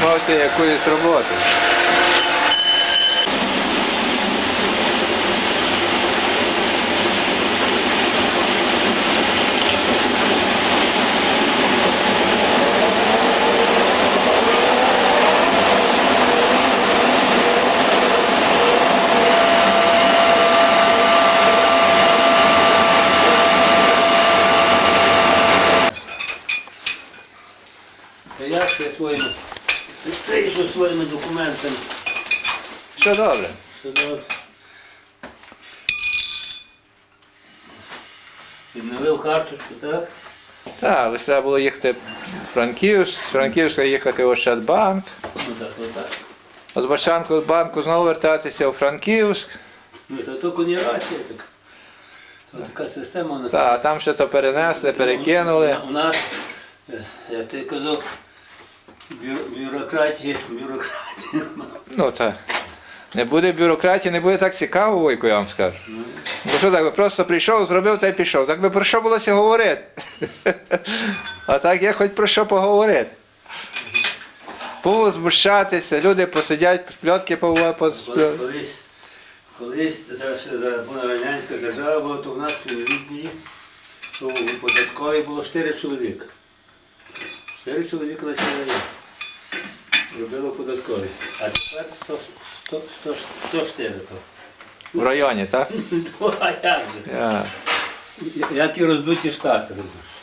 займався якоюсь роботою. Ти своїми прийшов своїми документами? Що добре. Що от Відновив карточку, так? Так, лише треба було їхати в Франківськ, з Франківська їхати в Ощадбанк, Ну так, то так. а з Башанку банку знову вертатися у Франківськ. Ну то то конірація так. То така система у нас. Так, а там ще то перенесли, перекинули. У нас, е, як ти казав, бюрократія, бюрократія. Ну так. Не буде бюрократії, не буде так цікаво, Войко, я вам скажу. Ну що так, би просто прийшов, зробив та й пішов. Так би про що булося говорити? А так є хоч про що поговорити. Повозмущатися, люди посидять, пльотки Коли- поспльот. Колись, колись за, за радянська держава була, то в нас у відділі, то у податковій було 4 чоловіка. 4 чоловіка на сім'ї. Робили податкові. А тепер 100, 100, 100, 104. то. В районі, так? Ну, а як же? Я. Як і роздуті штати. розумієш?